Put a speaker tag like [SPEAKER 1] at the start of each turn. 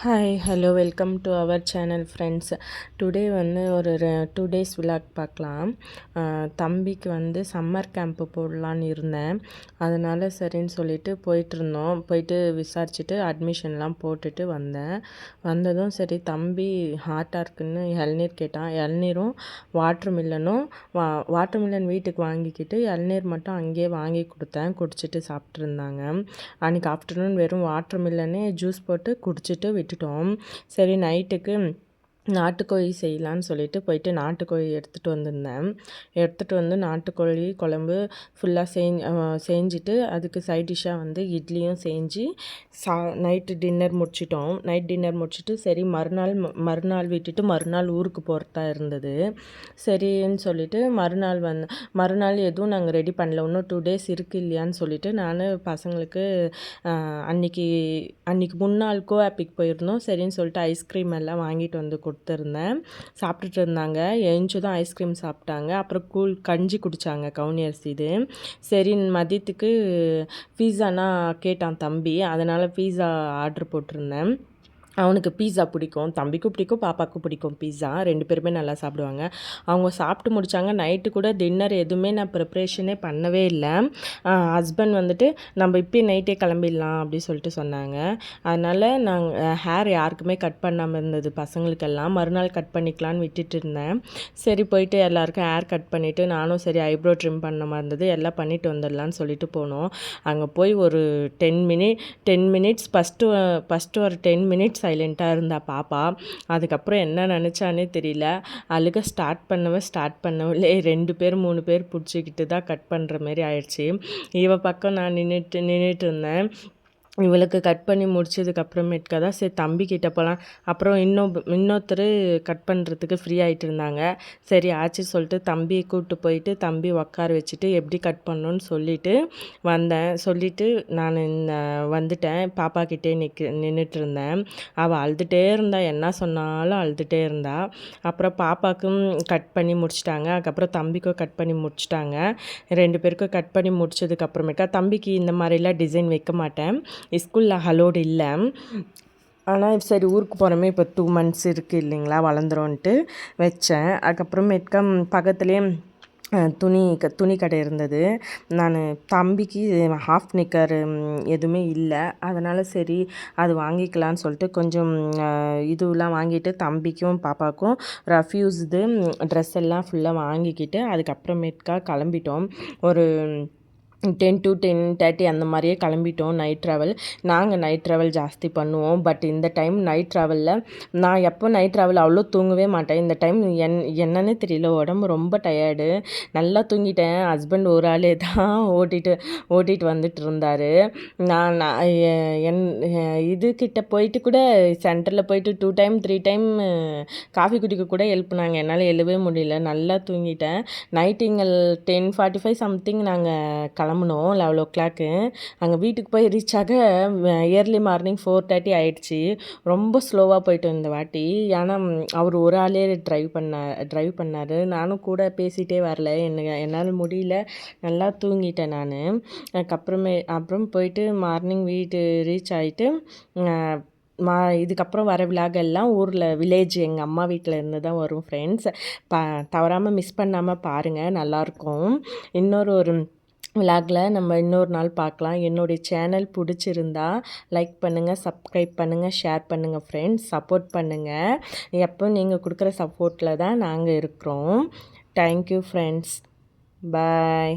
[SPEAKER 1] Hi hello welcome to our channel friends today வந்து ஒரு two days vlog பார்க்கலாம். தம்பிக்கு வந்து சம்மர் கேம்ப்பு போடலான்னு இருந்தேன். அதனால் சரின்னு சொல்லிட்டு போயிட்டுருந்தோம் போயிட்டு விசாரிச்சுட்டு அட்மிஷன்லாம் போட்டுட்டு வந்தேன். வந்ததும் சரி தம்பி ஹாட்டாக இருக்குன்னு இளநீர் கேட்டான். இளநீரும் வாட்ரு மில்லனும் வா வாட்ரு மில்லன் வீட்டுக்கு வாங்கிக்கிட்டு இளநீர் மட்டும் அங்கேயே வாங்கி கொடுத்தேன். குடிச்சிட்டு சாப்பிட்ருந்தாங்க அன்றைக்கி ஆஃப்டர்நூன் வெறும் வாட்ரு மில்லனே ஜூஸ் போட்டு குடிச்சிட்டு விட்டுட்டோம். சரி நைட்டுக்கு நாட்டுக்கோழி செய்யலான்னு சொல்லிட்டு போயிட்டு நாட்டுக்கோழி எடுத்துகிட்டு வந்திருந்தேன். எடுத்துகிட்டு வந்து நாட்டுக்கோழி குழம்பு ஃபுல்லாக செஞ்சு செஞ்சுட்டு அதுக்கு சைட் டிஷ்ஷாக வந்து இட்லியும் செஞ்சு சா நைட்டு டின்னர் முடிச்சிட்டோம். நைட் டின்னர் முடிச்சுட்டு சரி மறுநாள் மறுநாள் விட்டுட்டு மறுநாள் ஊருக்கு போகிறதா இருந்தது. சரின்னு சொல்லிட்டு மறுநாள் வந்து மறுநாள் எதுவும் நாங்கள் ரெடி பண்ணல. இன்னும் டூ டேஸ் இருக்குது இல்லையான்னு சொல்லிட்டு நான் பசங்களுக்கு அன்றைக்கி அன்றைக்கி முன்னாள் கோஆப்பிக் போயிருந்தோம். சரின்னு சொல்லிட்டு ஐஸ்கிரீம் எல்லாம் வாங்கிட்டு வந்து கொடுத்துருந்தேன். சாப்பிட்டுட்டு இருந்தாங்க தான் ஐஸ்கிரீம் சாப்பிட்டாங்க. அப்புறம் கூழ் கஞ்சி குடித்தாங்க கவுனி அரிசி இது. சரி மதியத்துக்கு பீஸானா கேட்டான் தம்பி. அதனால் பீஸா ஆர்டர் போட்டிருந்தேன். அவனுக்கு பீஸா பிடிக்கும் தம்பிக்கும் பிடிக்கும் பாப்பாவுக்கும் பிடிக்கும் பீஸா ரெண்டு பேருமே நல்லா சாப்பிடுவாங்க. அவங்க சாப்பிட்டு முடித்தாங்க நைட்டு கூட டின்னர் எதுவுமே நான் ப்ரிப்ரேஷனே பண்ணவே இல்லை. ஹஸ்பண்ட் வந்துட்டு நம்ம இப்போயே நைட்டே கிளம்பிடலாம் அப்படின்னு சொல்லிட்டு சொன்னாங்க. அதனால் நாங்கள் ஹேர் யாருக்குமே கட் பண்ணாமல் இருந்தது. பசங்களுக்கெல்லாம் மறுநாள் கட் பண்ணிக்கலான்னு விட்டுட்டு இருந்தேன். சரி போயிட்டு எல்லாருக்கும் ஹேர் கட் பண்ணிவிட்டு நானும் சரி ஐப்ரோ ட்ரிம் பண்ண மாதிரி இருந்தது. எல்லாம் பண்ணிவிட்டு வந்துடலான்னு சொல்லிட்டு போனோம். அங்கே போய் ஒரு ten minute ten minutes first first ஒரு டென் மினிட்ஸ் சைலண்ட்டாக இருந்தா பாப்பா. அதுக்கப்புறம் என்ன நினச்சானே தெரியல. அழுக ஸ்டார்ட் பண்ணவே ஸ்டார்ட் பண்ணவில்லை ரெண்டு பேர் மூணு பேர் பிடிச்சிக்கிட்டு தான் கட் பண்ணுற மாதிரி ஆயிடுச்சு. இவ பக்கம் நான் நின்றுட்டு நின்றுட்டு இருந்தேன். இவளுக்கு கட் பண்ணி முடிச்சதுக்கு தான் சரி தம்பி கிட்ட போகலாம் அப்புறம் இன்னும் இன்னொருத்தர் கட் பண்ணுறதுக்கு ஃப்ரீ ஆகிட்டு இருந்தாங்க. சரி ஆச்சு சொல்லிட்டு தம்பியை கூப்பிட்டு போயிட்டு தம்பி உட்கார வச்சுட்டு எப்படி கட் பண்ணணும்னு சொல்லிவிட்டு வந்தேன். சொல்லிவிட்டு நான் வந்துட்டேன். பாப்பா கிட்டே நிற்க நின்றுட்டு இருந்தேன். அவள் அழுதுகிட்டே இருந்தா என்ன சொன்னாலும் அழுதுகிட்டே இருந்தா. அப்புறம் பாப்பாவுக்கும் கட் பண்ணி முடிச்சிட்டாங்க. அதுக்கப்புறம் தம்பிக்கும் கட் பண்ணி முடிச்சிட்டாங்க. ரெண்டு பேருக்கும் கட் பண்ணி முடிச்சதுக்கப்புறமேட்டா தம்பிக்கு இந்த மாதிரிலாம் டிசைன் வைக்க மாட்டேன். ஸ்கூலில் ஹலோடு இல்லை. ஆனால் சரி ஊருக்கு போகிறோமே இப்போ டூ மந்த்ஸ் இருக்குது இல்லைங்களா? வளர்ந்துரும்ன்ட்டு வச்சேன். அதுக்கப்புறமேட்கா பக்கத்துலேயே துணி க துணி கடை இருந்தது. நான் தம்பிக்கு ஹாஃப் நிக்கர் எதுவுமே இல்லை. அதனால் சரி அது வாங்கிக்கலான்னு சொல்லிட்டு கொஞ்சம் இதுவெலாம் வாங்கிட்டு தம்பிக்கும் பாப்பாவுக்கும் ரஃப்யூஸ் ட்ரெஸ் எல்லாம் ஃபுல்லாக வாங்கிக்கிட்டு அதுக்கப்புறமேட்கா கிளம்பிட்டோம். ஒரு டென் டு டென் தேர்ட்டி அந்த மாதிரியே கிளம்பிட்டோம் நைட் ட்ராவல் நாங்கள் நைட் ட்ராவல் ஜாஸ்தி பண்ணுவோம். பட் இந்த டைம் நைட் ட்ராவலில் நான் எப்போ நைட் ட்ராவல் அவ்வளோ தூங்கவே மாட்டேன். இந்த டைம் என் என்னன்னு தெரியல. உடம்பு ரொம்ப டயர்டு நல்லா தூங்கிட்டேன். ஹஸ்பண்ட் ஒரு ஆளே தான் ஓட்டிட்டு ஓட்டிகிட்டு வந்துட்டு இருந்தார். நான் என் இது போயிட்டு கூட சென்டரில் போயிட்டு two time three time coffee குடிக்க கூட எழுப்புனாங்க. என்னால் எழுவே முடியல. நல்லா தூங்கிட்டேன். நைட்டிங்கல் டென் ஃபார்ட்டி ஃபைவ் சம்திங் நாங்கள் கிளம்ப கிளம்புனோம் லெவல் ஓ கிளாக்கு அங்கே வீட்டுக்கு போய் ரீச் ஆக இயர்லி மார்னிங் ஃபோர் தேர்ட்டி ஆகிடுச்சி ரொம்ப ஸ்லோவாக போயிட்டு இந்த வாட்டி. ஏன்னா அவர் ஒரு ஆளே ட்ரைவ் பண்ண ட்ரைவ் பண்ணார். நானும் கூட பேசிகிட்டே வரல. என்ன என்னால் முடியல. நல்லா தூங்கிட்டேன் நான். அதுக்கப்புறமே அப்புறம் போயிட்டு மார்னிங் வீட்டு ரீச் ஆகிட்டு மா இதுக்கப்புறம் வர விழாக்கள்லாம் ஊரில் வில்லேஜ் எங்கள் அம்மா வீட்டில் இருந்து தான் வரும் ஃப்ரெண்ட்ஸ் ப தவறாமல் மிஸ் பண்ணாமல் பாருங்கள் நல்லாயிருக்கும் இன்னொரு ஒரு விலாகில் நம்ம இன்னொரு நாள் பார்க்கலாம். என்னுடைய சேனல் பிடிச்சிருந்தா லைக் பண்ணுங்கள் சப்ஸ்கிரைப் பண்ணுங்கள் ஷேர் பண்ணுங்கள் ஃப்ரெண்ட்ஸ் சப்போர்ட் பண்ணுங்கள் எப்போ நீங்கள் கொடுக்குற சப்போர்ட்டில் தான் நாங்கள் இருக்கிறோம். Thank you friends bye